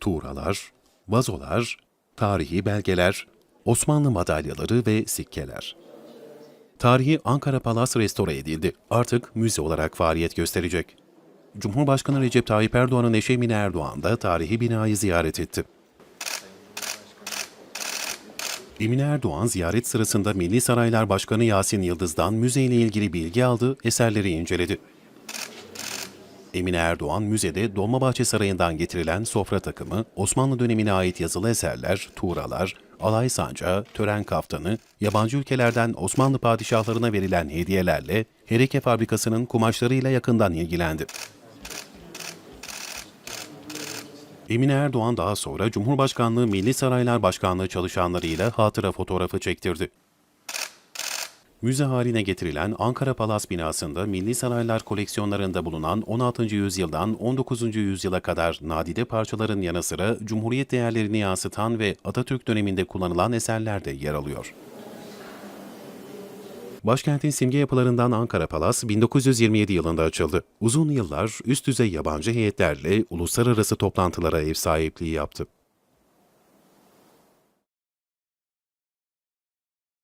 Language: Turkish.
tuğralar, vazolar, tarihi belgeler, Osmanlı madalyaları ve sikkeler. Tarihi Ankara Palas restore edildi. Artık müze olarak faaliyet gösterecek. Cumhurbaşkanı Recep Tayyip Erdoğan'ın eşi Emine Erdoğan da tarihi binayı ziyaret etti. Emine Erdoğan ziyaret sırasında Milli Saraylar Başkanı Yasin Yıldız'dan müzeyle ilgili bilgi aldı, eserleri inceledi. Emine Erdoğan müzede Dolmabahçe Sarayı'ndan getirilen sofra takımı, Osmanlı dönemine ait yazılı eserler, tuğralar, alay sancağı, tören kaftanı, yabancı ülkelerden Osmanlı padişahlarına verilen hediyelerle Hereke Fabrikası'nın kumaşlarıyla yakından ilgilendi. Emine Erdoğan daha sonra Cumhurbaşkanlığı Milli Saraylar Başkanlığı çalışanlarıyla hatıra fotoğrafı çektirdi. Müze haline getirilen Ankara Palas binasında Milli Saraylar koleksiyonlarında bulunan 16. yüzyıldan 19. yüzyıla kadar nadide parçaların yanı sıra Cumhuriyet değerlerini yansıtan ve Atatürk döneminde kullanılan eserler de yer alıyor. Başkentin simge yapılarından Ankara Palas 1927 yılında açıldı. Uzun yıllar üst düzey yabancı heyetlerle uluslararası toplantılara ev sahipliği yaptı.